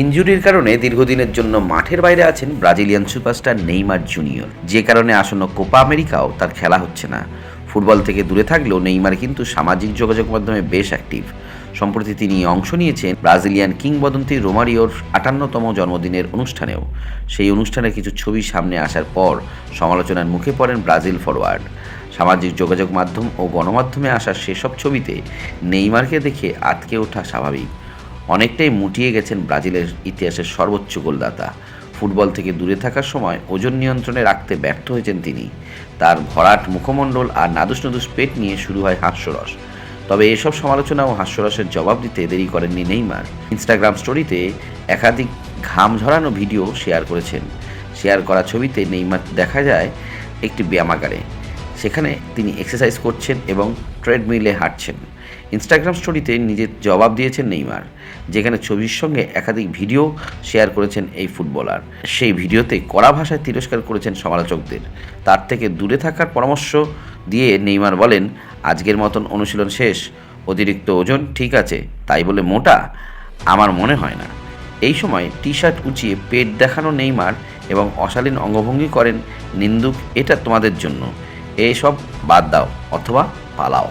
ইনজুরির কারণে দীর্ঘদিনের জন্য মাঠের বাইরে আছেন ব্রাজিলিয়ান সুপারস্টার নেইমার জুনিয়র। যে কারণে আসন্ন কোপা আমেরিকাও তার খেলা হচ্ছে না। ফুটবল থেকে দূরে থাকলেও নেইমার কিন্তু সামাজিক যোগাযোগ মাধ্যমে বেশ অ্যাক্টিভ। সম্প্রতি তিনি অংশ নিয়েছেন ব্রাজিলিয়ান কিংবদন্তি রোমারিওর আটান্নতম জন্মদিনের অনুষ্ঠানেও। সেই অনুষ্ঠানে কিছু ছবি সামনে আসার পর সমালোচনার মুখে পড়েন ব্রাজিল ফরওয়ার্ড সামাজিক যোগাযোগ মাধ্যম ও গণমাধ্যমে আসা সেসব ছবিতে নেইমারকে দেখে আটকে ওঠা স্বাভাবিক। অনেকটাই মুটিয়ে গেছেন ব্রাজিলের ইতিহাসের সর্বোচ্চ গোলদাতা। ফুটবল থেকে দূরে থাকার সময় ওজন নিয়ন্ত্রণে রাখতে ব্যর্থ হয়েছেন তিনি। তার ভরাট মুখমণ্ডল আর নাদুস নাদুস পেট নিয়ে শুরু হয় হাস্যরস। তবে এসব সমালোচনা ও হাস্যরসের জবাব দিতে দেরি করেননি নেইমার। ইনস্টাগ্রাম স্টোরিতে একাধিক ঘাম ঝরানো ভিডিও শেয়ার করেছেন। শেয়ার করা ছবিতে নেইমার দেখা যায় একটি ব্যায়ামাগারে। সেখানে তিনি এক্সারসাইজ করছেন এবং ট্রেডমিলে হাঁটছেন। ইনস্টাগ্রাম স্টোরিতে নিজের জবাব দিয়েছেন নেইমার, যেখানে ছবির সঙ্গে একাধিক ভিডিও শেয়ার করেছেন এই ফুটবলার সেই ভিডিওতে কড়া ভাষায় তিরস্কার করেছেন সমালোচকদের। তার থেকে দূরে থাকার পরামর্শ দিয়ে নেইমার বলেন, আজকের মতন অনুশীলন শেষ, অতিরিক্ত ওজন ঠিক আছে, তাই বলে মোটা, আমার মনে হয় না। এই সময় টি শার্ট উঁচিয়ে পেট দেখানো নেইমার এবং অশালীন অঙ্গভঙ্গি করেন, নিন্দুক, এটা তোমাদের জন্য। এসব বাদ দাও অথবা পালাও।